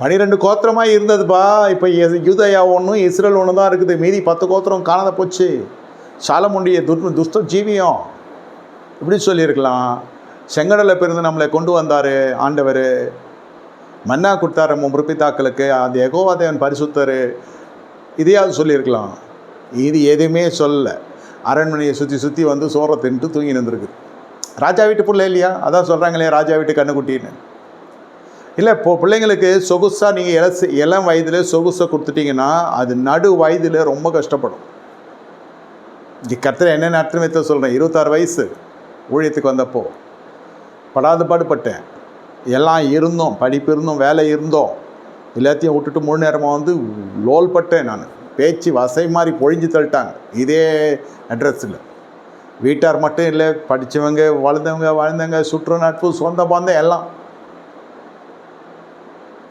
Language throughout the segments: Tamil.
பனிரெண்டு கோத்திரமாக இருந்ததுப்பா. இப்போ யூதயா ஒன்றும் இஸ்ரேல் ஒன்று தான் இருக்குது. மீதி பத்து கோத்திரம் காணாத போச்சு. சாலமுண்டிய துர் துஷ்ட ஜீவியம். இப்படி சொல்லியிருக்கலாம். செங்கடலை பிறந்து நம்மளை கொண்டு வந்தார் ஆண்டவர். மன்னா கொடுத்தாரு நம்ம அந்த எகோவாதேவன் பரிசுத்தர். இதையாவது சொல்லியிருக்கலாம். இது எதுவுமே சொல்ல அரண்மனையை சுற்றி சுற்றி வந்து சோறை தின்ட்டு தூங்கி நின்றுருக்கு. ராஜா வீட்டு பிள்ளை இல்லையா? அதான் சொல்கிறாங்களே ராஜா வீட்டு கண்ணுக்குட்டின்னு இல்லை இப்போ பிள்ளைங்களுக்கு சொகுசாக நீங்கள் இளசு இளம் வயதில் சொகுசை கொடுத்துட்டீங்கன்னா அது நடு வயதில் ரொம்ப கஷ்டப்படும். இது கத்திர என்ன நடத்துன்னு சொல்கிறேன் இருபத்தாறு வயசு ஊழியத்துக்கு வந்தப்போ படாத பாடுபட்டேன். எல்லாம் இருந்தோம் படிப்பு இருந்தோம் வேலை இருந்தோம். எல்லாத்தையும் விட்டுட்டு முழு நேரமாக வந்து லோல் பட்டேன் நான். பேச்சு வசை மாதிரி பொழிஞ்சு தள்ளிட்டாங்க. இதே அட்ரஸில் வீட்டார் மட்டும் இல்லை படித்தவங்க வளர்ந்தவங்க வாழ்ந்தவங்க சுற்று நட்பு சொந்த பந்தம் எல்லாம்.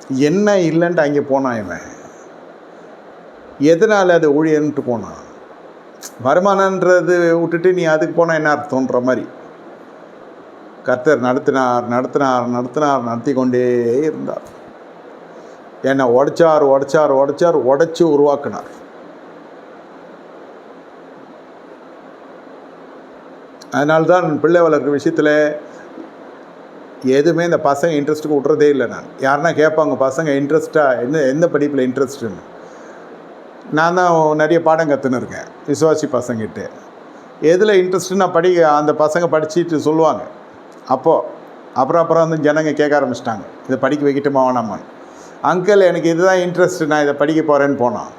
என்ன இல்லைன்ட்டு அங்கே போனான் இவன். எதனால் அது ஊழியன்ட்டு போனான்? வருமானன்றது விட்டுட்டு நீ அதுக்கு போனால் என்ன அர்த்தம்ன்ற மாதிரி. கர்த்தர் நடத்தினார் நடத்தினார் நடத்தினார் நடத்தி கொண்டே இருந்தார். என்னை உடைச்சார் உடைச்சார் உடைச்சார் உடைச்சி உருவாக்கினார். அதனால்தான் பிள்ளை வளர்க்குற விஷயத்தில் எதுவுமே இந்த பசங்க இன்ட்ரெஸ்ட்டுக்கு விட்றதே இல்லை நான். யாருன்னா கேட்பாங்க பசங்க இன்ட்ரெஸ்ட்டாக என்ன எந்த படிப்பில் இன்ட்ரெஸ்ட்டுன்னு நான் தான் நிறைய பாடம் கற்றுன்னு இருக்கேன் விசுவாசி பசங்கிட்ட. எதில் இன்ட்ரெஸ்ட்டு நான் படி அந்த பசங்க படிச்சுட்டு சொல்லுவாங்க. அப்போது அப்புறம் அப்புறம் வந்து ஜனங்க கேட்க ஆரம்பிச்சிட்டாங்க இதை படிக்க வைக்கட்டுமா வேணாமான்னு? அங்கிள் எனக்கு இதுதான் இன்ட்ரெஸ்ட் நான் இதை படிக்க போகிறேன்னு போனான்.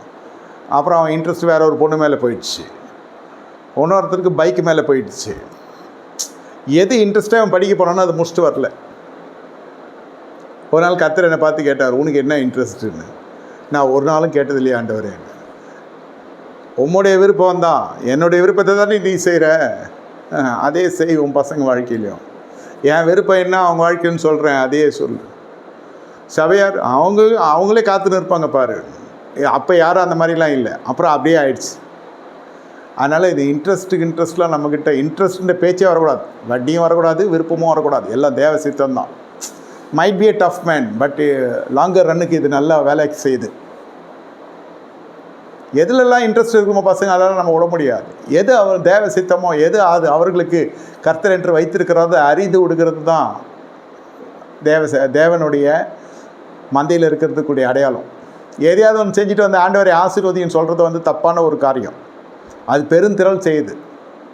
அப்புறம் அவன் இன்ட்ரெஸ்ட் வேற ஒரு பொண்ணு மேலே போயிடுச்சு. இன்னொருத்தருக்கு பைக்கு மேலே போயிடுச்சு. எது இன்ட்ரெஸ்ட்டாக அவன் படிக்க போனானோ அதை முடிச்சுட்டு வரல. ஒரு நாள் கத்தர் என்னை பார்த்து கேட்டார் உனக்கு என்ன இன்ட்ரெஸ்ட்டுன்னு நான் ஒரு நாளும் கேட்டது இல்லையா ஆண்டவரே. உம்முடைய விருப்பம் தான். என்னுடைய விருப்பத்தை தானே நீ செய்கிற அதே செய் உன் பசங்க வாழ்க்கையிலையும். என் விருப்பம் என்ன அவங்க வாழ்க்கைன்னு சொல்கிறேன் அதையே சொல்லு. சபையார் அவங்க அவங்களே காத்துன்னு இருப்பாங்க பாரு. அப்போ யாரும் அந்த மாதிரிலாம் இல்லை. அப்புறம் அப்படியே ஆயிடுச்சு. அதனால் இது இன்ட்ரெஸ்ட்டுக்கு இன்ட்ரெஸ்ட்லாம் நம்மக்கிட்ட இன்ட்ரெஸ்ட்டுன்ற பேச்சே வரக்கூடாது. வட்டியும் வரக்கூடாது விருப்பமும் வரக்கூடாது. எல்லாம் தேவ சித்தம் தான். Might be a tough man but longer ரன்னுக்கு இது நல்லா வேலைக்கு செய்யுது. எதுலெல்லாம் இன்ட்ரெஸ்ட் இருக்குமோ பசங்க அதெல்லாம் நம்ம விட முடியாது. எது அவர் தேவ சித்தமோ எது அது அவர்களுக்கு கர்த்தர் என்று வைத்திருக்கிறத அறிந்து விடுகிறது தான் தேவ தேவனுடைய மந்தையில் இருக்கிறதுக்குடைய அடையாளம். எதையாவது ஒன்று செஞ்சுட்டு வந்து ஆண்டவரை ஆசீர்வதின்னு சொல்கிறது வந்து தப்பான ஒரு காரியம். அது பெருந்திரள் செய்யுது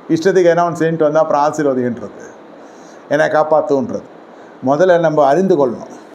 இஷ்டத்துக்கு என்ன ஒன்று செஞ்சுட்டு வந்தால் அப்புறம் ஆசீர்வதின்றது என்னை காப்பாற்றுன்றது முதல்ல நம்ம அறிந்து கொள்ளணும்.